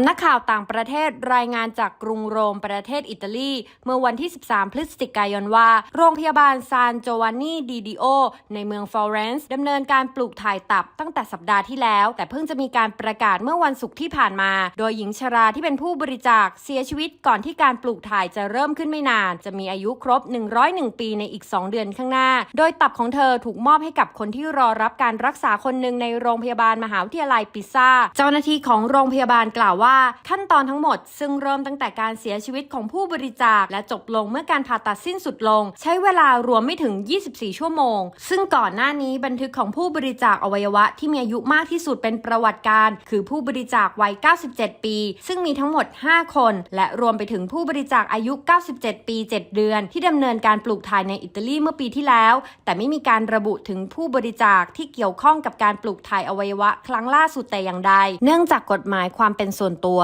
ำนักข่าวต่างประเทศรายงานจากกรุงโรมประเทศอิตาลี เมื่อวันที่ 13 พฤศจิกายนว่า โรงพยาบาลซานโจวานนีดีดิโอในเมืองฟลอเรนซ์ดำเนินการปลูกถ่ายตับตั้งแต่สัปดาห์ที่แล้ว แต่เพิ่งจะมีการประกาศเมื่อวันศุกร์ที่ผ่านมา โดยหญิงชราที่เป็นผู้บริจาคเสียชีวิตก่อนที่การปลูกถ่ายจะเริ่มขึ้นไม่นาน จะมีอายุครบ 101 ปีในอีก 2 เดือนข้างหน้า โดยตับของเธอถูกมอบให้กับคนที่รอรับการรักษาคนหนึ่งในโรงพยาบาลมหาวิทยาลัยปิซาเจ้าหน้าที่ของโรงพยาบาลกล่าวว่าขั้นตอนทั้งหมดซึ่งเริ่มตั้งแต่การเสียชีวิตของผู้บริจาค และจบลงเมื่อการผ่าตัดสิ้นสุดลง ใช้เวลารวมไม่ถึง 24 ชั่วโมง ซึ่งก่อนหน้านี้บันทึกของผู้บริจาคอวัยวะที่มีอายุมากที่สุดเป็นประวัติการ คือผู้บริจาควัย 97 ปี ซึ่งมีทั้งหมด 5 คน และรวมไปถึงผู้บริจาคอายุ 97 ปี 7 เดือน ที่ดำเนินการปลูกถ่ายในอิตาลีเมื่อปีที่แล้ว แต่ไม่มีการระบุถึงผู้บริจาคที่เกี่ยวข้องกับการปลูกถ่ายอวัยวะ ครั้งล่าสุดแต่อย่างใด เนื่องจากกฎหมายความเป็นส่วนตัว